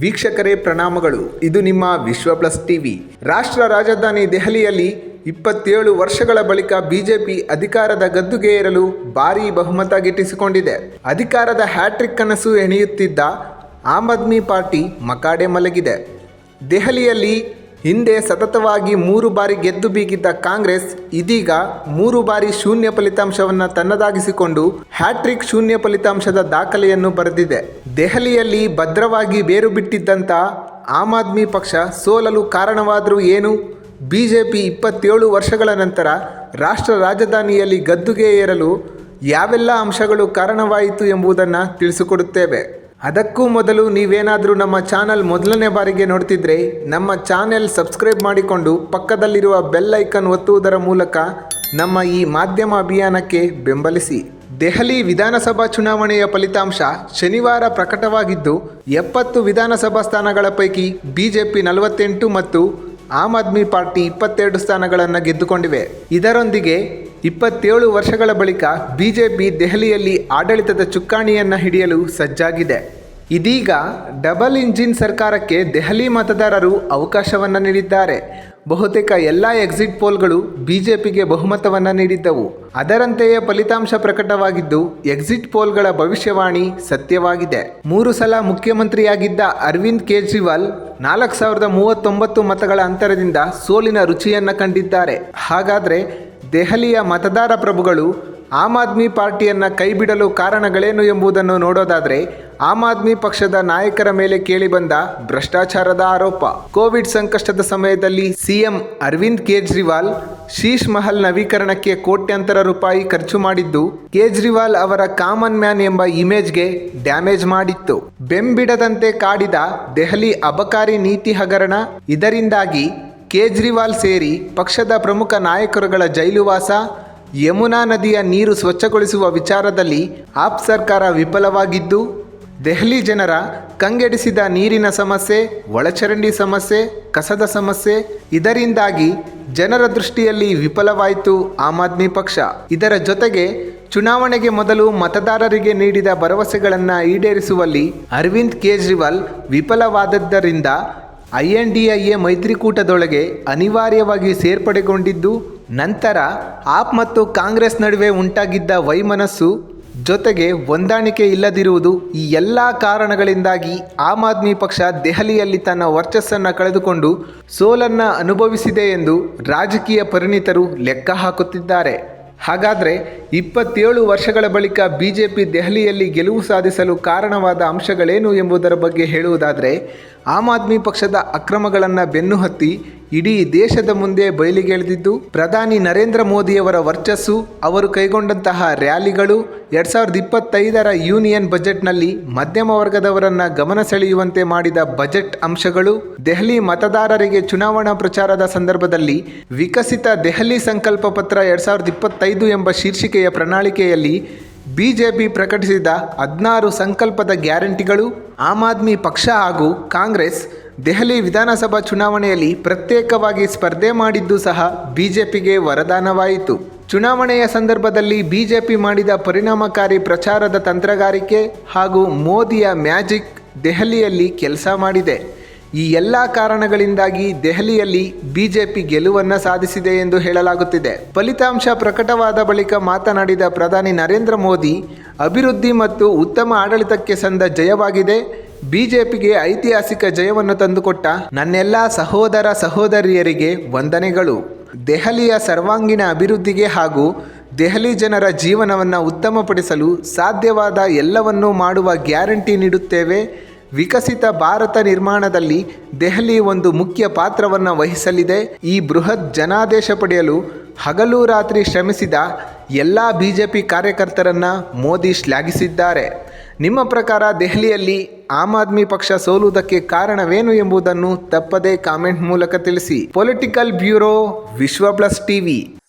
ವೀಕ್ಷಕರೇ ಪ್ರಣಾಮಗಳು. ಇದು ನಿಮ್ಮ ವಿಶ್ವ ಪ್ಲಸ್ ಟಿವಿ. ರಾಷ್ಟ್ರ ರಾಜಧಾನಿ ದೆಹಲಿಯಲ್ಲಿ ಇಪ್ಪತ್ತೇಳು ವರ್ಷಗಳ ಬಳಿಕ ಬಿಜೆಪಿ ಅಧಿಕಾರದ ಗದ್ದುಗೆ ಏರಲು ಭಾರೀ ಬಹುಮತ ಗಿಟ್ಟಿಸಿಕೊಂಡಿದೆ. ಅಧಿಕಾರದ ಹ್ಯಾಟ್ರಿಕ್ ಕನಸು ಎಣೆಯುತ್ತಿದ್ದ ಆಮ್ ಆದ್ಮಿ ಪಾರ್ಟಿ ಮಕಾಡೆ ಮಲಗಿದೆ. ದೆಹಲಿಯಲ್ಲಿ ಹಿಂದೆ ಸತತವಾಗಿ ಮೂರು ಬಾರಿ ಗೆದ್ದು ಬೀಗಿದ್ದ ಕಾಂಗ್ರೆಸ್ ಇದೀಗ ಮೂರು ಬಾರಿ ಶೂನ್ಯ ಫಲಿತಾಂಶವನ್ನು ತನ್ನದಾಗಿಸಿಕೊಂಡು ಹ್ಯಾಟ್ರಿಕ್ ಶೂನ್ಯ ಫಲಿತಾಂಶದ ದಾಖಲೆಯನ್ನು ಬರೆದಿದೆ. ದೆಹಲಿಯಲ್ಲಿ ಭದ್ರವಾಗಿ ಬೇರು ಬಿಟ್ಟಿದ್ದಂಥ ಆಮ್ ಆದ್ಮಿ ಪಕ್ಷ ಸೋಲಲು ಕಾರಣವಾದರೂ ಏನು? ಬಿಜೆಪಿ ಇಪ್ಪತ್ತೇಳು ವರ್ಷಗಳ ನಂತರ ರಾಷ್ಟ್ರ ರಾಜಧಾನಿಯಲ್ಲಿ ಗದ್ದುಗೆ ಏರಲು ಯಾವೆಲ್ಲ ಅಂಶಗಳು ಕಾರಣವಾಯಿತು ಎಂಬುದನ್ನು ತಿಳಿಸಿಕೊಡುತ್ತೇವೆ. ಅದಕ್ಕೂ ಮೊದಲು ನೀವೇನಾದರೂ ನಮ್ಮ ಚಾನಲ್ ಮೊದಲನೇ ಬಾರಿಗೆ ನೋಡ್ತಿದ್ರೆ, ನಮ್ಮ ಚಾನೆಲ್ ಸಬ್ಸ್ಕ್ರೈಬ್ ಮಾಡಿಕೊಂಡು ಪಕ್ಕದಲ್ಲಿರುವ ಬೆಲ್ ಐಕನ್ ಒತ್ತುವುದರ ಮೂಲಕ ನಮ್ಮ ಈ ಮಾಧ್ಯಮ ಅಭಿಯಾನಕ್ಕೆ ಬೆಂಬಲಿಸಿ. ದೆಹಲಿ ವಿಧಾನಸಭಾ ಚುನಾವಣೆಯ ಫಲಿತಾಂಶ ಶನಿವಾರ ಪ್ರಕಟವಾಗಿದ್ದು, ಎಪ್ಪತ್ತು ವಿಧಾನಸಭಾ ಸ್ಥಾನಗಳ ಪೈಕಿ ಬಿಜೆಪಿ ನಲವತ್ತೆಂಟು ಮತ್ತು ಆಮ್ ಆದ್ಮಿ ಪಾರ್ಟಿ ಇಪ್ಪತ್ತೆರಡು ಸ್ಥಾನಗಳನ್ನು ಗೆದ್ದುಕೊಂಡಿವೆ. ಇದರೊಂದಿಗೆ ಇಪ್ಪತ್ತೇಳು ವರ್ಷಗಳ ಬಳಿಕ ಬಿಜೆಪಿ ದೆಹಲಿಯಲ್ಲಿ ಆಡಳಿತದ ಚುಕ್ಕಾಣಿಯನ್ನು ಹಿಡಿಯಲು ಸಜ್ಜಾಗಿದೆ. ಇದೀಗ ಡಬಲ್ ಇಂಜಿನ್ ಸರ್ಕಾರಕ್ಕೆ ದೆಹಲಿ ಮತದಾರರು ಅವಕಾಶವನ್ನು ನೀಡಿದ್ದಾರೆ. ಬಹುತೇಕ ಎಲ್ಲ ಎಕ್ಸಿಟ್ ಪೋಲ್ಗಳು ಬಿಜೆಪಿಗೆ ಬಹುಮತವನ್ನು ನೀಡಿದ್ದವು. ಅದರಂತೆಯೇ ಫಲಿತಾಂಶ ಪ್ರಕಟವಾಗಿದ್ದು, ಎಕ್ಸಿಟ್ ಪೋಲ್ಗಳ ಭವಿಷ್ಯವಾಣಿ ಸತ್ಯವಾಗಿದೆ. ಮೂರು ಸಲ ಮುಖ್ಯಮಂತ್ರಿಯಾಗಿದ್ದ ಅರವಿಂದ್ ಕೇಜ್ರಿವಾಲ್ ನಾಲ್ಕು ಸಾವಿರದ ಮೂವತ್ತೊಂಬತ್ತು ಮತಗಳ ಅಂತರದಿಂದ ಸೋಲಿನ ರುಚಿಯನ್ನು ಕಂಡಿದ್ದಾರೆ. ಹಾಗಾದರೆ ದೆಹಲಿಯ ಮತದಾರ ಪ್ರಭುಗಳು ಆಮ್ ಆದ್ಮಿ ಪಾರ್ಟಿಯನ್ನು ಕೈಬಿಡಲು ಕಾರಣಗಳೇನು ಎಂಬುದನ್ನು ನೋಡೋದಾದರೆ ಆಮ್ ಆದ್ಮಿ ಪಕ್ಷದ ನಾಯಕರ ಮೇಲೆ ಕೇಳಿಬಂದ ಭ್ರಷ್ಟಾಚಾರದ ಆರೋಪ. ಕೋವಿಡ್ ಸಂಕಷ್ಟದ ಸಮಯದಲ್ಲಿ ಸಿಎಂ ಅರವಿಂದ್ ಕೇಜ್ರಿವಾಲ್ ಶೀಶ್ ಮಹಲ್ ನವೀಕರಣಕ್ಕೆ ಕೋಟ್ಯಂತರ ರೂಪಾಯಿ ಖರ್ಚು ಮಾಡಿದ್ದು, ಕೇಜ್ರಿವಾಲ್ ಅವರ ಕಾಮನ್ ಮ್ಯಾನ್ ಎಂಬ ಇಮೇಜ್ಗೆ ಡ್ಯಾಮೇಜ್ ಮಾಡಿತ್ತು. ಬೆಂಬಿಡದಂತೆ ಕಾಡಿದ ದೆಹಲಿ ಅಬಕಾರಿ ನೀತಿ ಹಗರಣ, ಇದರಿಂದಾಗಿ ಕೇಜ್ರಿವಾಲ್ ಸೇರಿ ಪಕ್ಷದ ಪ್ರಮುಖ ನಾಯಕರುಗಳ ಜೈಲುವಾಸ ಯಮುನಾ ನದಿಯ ನೀರು ಸ್ವಚ್ಛಗೊಳಿಸುವ ವಿಚಾರದಲ್ಲಿ ಆಪ್ ಸರ್ಕಾರ ವಿಫಲವಾಗಿದ್ದು, ದೆಹಲಿ ಜನರ ಕಂಗೆಡಿಸಿದ ನೀರಿನ ಸಮಸ್ಯೆ, ಒಳಚರಂಡಿ ಸಮಸ್ಯೆ, ಕಸದ ಸಮಸ್ಯೆ, ಇದರಿಂದಾಗಿ ಜನರ ದೃಷ್ಟಿಯಲ್ಲಿ ವಿಫಲವಾಯಿತು ಆಮ್ ಆದ್ಮಿ ಪಕ್ಷ. ಇದರ ಜೊತೆಗೆ ಚುನಾವಣೆಗೆ ಮೊದಲು ಮತದಾರರಿಗೆ ನೀಡಿದ ಭರವಸೆಗಳನ್ನು ಈಡೇರಿಸುವಲ್ಲಿ Arvind Kejriwal ವಿಫಲವಾದದ್ದರಿಂದ I N D I A ಮೈತ್ರಿಕೂಟದೊಳಗೆ ಅನಿವಾರ್ಯವಾಗಿ ಸೇರ್ಪಡೆಗೊಂಡಿದ್ದು ನಂತರ ಆಪ್ ಮತ್ತು ಕಾಂಗ್ರೆಸ್ ನಡುವೆ ಉಂಟಾಗಿದ್ದ ವೈಮನಸ್ಸು ಜೊತೆಗೆ ಹೊಂದಾಣಿಕೆ ಇಲ್ಲದಿರುವುದು ಈ ಎಲ್ಲ ಕಾರಣಗಳಿಂದಾಗಿ ಆಮ್ ಆದ್ಮಿ ಪಕ್ಷ ದೆಹಲಿಯಲ್ಲಿ ತನ್ನ ವರ್ಚಸ್ಸನ್ನು ಕಳೆದುಕೊಂಡು ಸೋಲನ್ನು ಅನುಭವಿಸಿದೆ ಎಂದು ರಾಜಕೀಯ ಪರಿಣಿತರು ಲೆಕ್ಕ ಹಾಕುತ್ತಿದ್ದಾರೆ. ಹಾಗಾದರೆ ಇಪ್ಪತ್ತೇಳು ವರ್ಷಗಳ ಬಳಿಕ ಬಿಜೆಪಿ ದೆಹಲಿಯಲ್ಲಿ ಗೆಲುವು ಸಾಧಿಸಲು ಕಾರಣವಾದ ಅಂಶಗಳೇನು ಎಂಬುದರ ಬಗ್ಗೆ ಹೇಳುವುದಾದರೆ ಆಮ್ ಆದ್ಮಿ ಪಕ್ಷದ ಅಕ್ರಮಗಳನ್ನು ಬೆನ್ನುಹತ್ತಿ ಇಡೀ ದೇಶದ ಮುಂದೆ ಬಯಲಿಗೆಳೆದಿದ್ದು ಪ್ರಧಾನಿ ನರೇಂದ್ರ ಮೋದಿಯವರ ವರ್ಚಸ್ಸು, ಅವರು ಕೈಗೊಂಡಂತಹ ರ್ಯಾಲಿಗಳು ಎರಡು ಸಾವಿರದ ಇಪ್ಪತ್ತೈದರ ಯೂನಿಯನ್ ಬಜೆಟ್ನಲ್ಲಿ ಮಧ್ಯಮ ವರ್ಗದವರನ್ನ ಗಮನ ಸೆಳೆಯುವಂತೆ ಮಾಡಿದ ಬಜೆಟ್ ಅಂಶಗಳು ದೆಹಲಿ ಮತದಾರರಿಗೆ ಚುನಾವಣಾ ಪ್ರಚಾರದ ಸಂದರ್ಭದಲ್ಲಿ ವಿಕಸಿತ ದೆಹಲಿ ಸಂಕಲ್ಪ ಪತ್ರ ಎರಡು ಸಾವಿರದ ಇಪ್ಪತ್ತೈದು ಎಂಬ ಶೀರ್ಷಿಕೆಯ ಪ್ರಣಾಳಿಕೆಯಲ್ಲಿ ಬಿಜೆಪಿ ಪ್ರಕಟಿಸಿದ ಹದಿನಾರು ಸಂಕಲ್ಪದ ಗ್ಯಾರಂಟಿಗಳು ಆಮ್ ಆದ್ಮಿ ಪಕ್ಷ ಹಾಗೂ ಕಾಂಗ್ರೆಸ್ ದೆಹಲಿ ವಿಧಾನಸಭಾ ಚುನಾವಣೆಯಲ್ಲಿ ಪ್ರತ್ಯೇಕವಾಗಿ ಸ್ಪರ್ಧೆ ಮಾಡಿದ್ದು ಸಹ ಬಿಜೆಪಿಗೆ ವರದಾನವಾಯಿತು. ಚುನಾವಣೆಯ ಸಂದರ್ಭದಲ್ಲಿ ಬಿಜೆಪಿ ಮಾಡಿದ ಪರಿಣಾಮಕಾರಿ ಪ್ರಚಾರದ ತಂತ್ರಗಾರಿಕೆ ಹಾಗೂ ಮೋದಿಯ ಮ್ಯಾಜಿಕ್ ದೆಹಲಿಯಲ್ಲಿ ಕೆಲಸ ಮಾಡಿದೆ. ಈ ಎಲ್ಲ ಕಾರಣಗಳಿಂದಾಗಿ ದೆಹಲಿಯಲ್ಲಿ ಬಿಜೆಪಿ ಗೆಲುವನ್ನು ಸಾಧಿಸಿದೆ ಎಂದು ಹೇಳಲಾಗುತ್ತಿದೆ. ಫಲಿತಾಂಶ ಪ್ರಕಟವಾದ ಬಳಿಕ ಮಾತನಾಡಿದ ಪ್ರಧಾನಿ ನರೇಂದ್ರ ಮೋದಿ, ಅಭಿವೃದ್ಧಿ ಮತ್ತು ಉತ್ತಮ ಆಡಳಿತಕ್ಕೆ ಸಂದ ಜಯವಾಗಿದೆ. ಬಿಜೆಪಿಗೆ ಐತಿಹಾಸಿಕ ಜಯವನ್ನು ತಂದುಕೊಟ್ಟ ನನ್ನೆಲ್ಲ ಸಹೋದರ ಸಹೋದರಿಯರಿಗೆ ವಂದನೆಗಳು. ದೆಹಲಿಯ ಸರ್ವಾಂಗೀಣ ಅಭಿವೃದ್ಧಿಗೆ ಹಾಗೂ ದೆಹಲಿ ಜನರ ಜೀವನವನ್ನು ಉತ್ತಮಪಡಿಸಲು ಸಾಧ್ಯವಾದ ಎಲ್ಲವನ್ನೂ ಮಾಡುವ ಗ್ಯಾರಂಟಿ ನೀಡುತ್ತೇವೆ. ವಿಕಸಿತ ಭಾರತ ನಿರ್ಮಾಣದಲ್ಲಿ ದೆಹಲಿ ಒಂದು ಮುಖ್ಯ ಪಾತ್ರವನ್ನು ವಹಿಸಲಿದೆ. ಈ ಬೃಹತ್ ಜನಾದೇಶ ಪಡೆಯಲು ಹಗಲು ರಾತ್ರಿ ಶ್ರಮಿಸಿದ ಎಲ್ಲ ಬಿಜೆಪಿ ಕಾರ್ಯಕರ್ತರನ್ನು ಮೋದಿ ಶ್ಲಾಘಿಸಿದ್ದಾರೆ. ನಿಮ್ಮ ಪ್ರಕಾರ ದೆಹಲಿಯಲ್ಲಿ ಆಮ್ ಆದ್ಮಿ ಪಕ್ಷ ಸೋಲುವುದಕ್ಕೆ ಕಾರಣವೇನು ಎಂಬುದನ್ನು ತಪ್ಪದೇ ಕಾಮೆಂಟ್ ಮೂಲಕ ತಿಳಿಸಿ. Political bureau Vishwa plus TV.